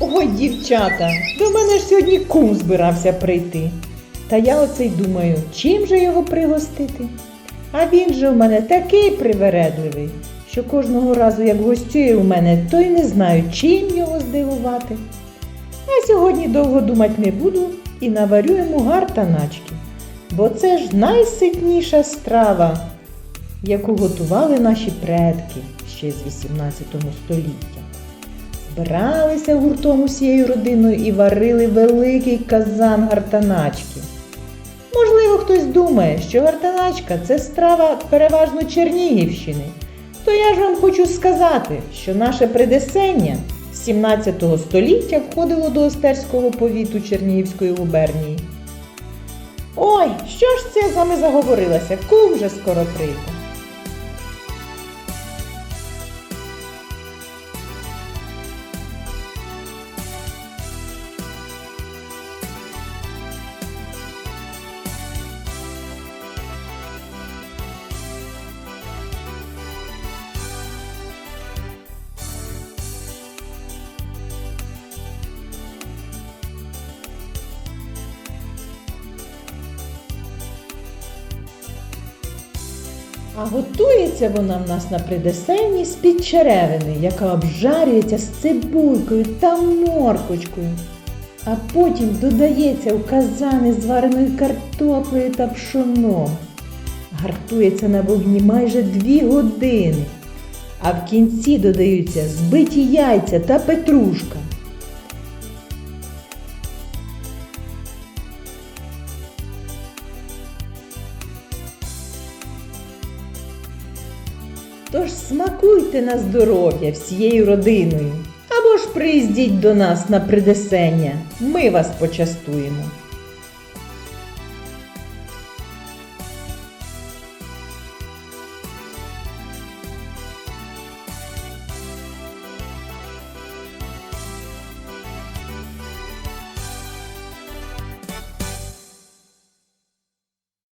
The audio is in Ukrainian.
Ой, дівчата, до мене ж сьогодні кум збирався прийти. Та я оце й думаю, чим же його пригостити? А він же у мене такий привередливий, що кожного разу, як гостює у мене, то й не знаю, чим його здивувати. А сьогодні довго думати не буду і наварю йому гартаначки, бо це ж найситніша страва, яку готували наші предки ще з 18 століття. Збиралися гуртом усією родиною і варили великий казан гартаначки. Можливо, хтось думає, що гартаначка це страва переважно Чернігівщини. То я ж вам хочу сказати, що наше придесення з 17 століття входило до Остерського повіту Чернігівської губернії. Ой, що ж це з вами заговорилася? Кум вже скоро А готується вона в нас на придесенні з-під черевини, яка обжарюється з цибулькою та моркочкою. А потім додається в казани з вареною картоплею та пшоном. Гартується на вогні майже дві години. А в кінці додаються збиті яйця та петрушка. Тож смакуйте на здоров'я всією родиною. Або ж приїздіть до нас на придесення. Ми вас почастуємо.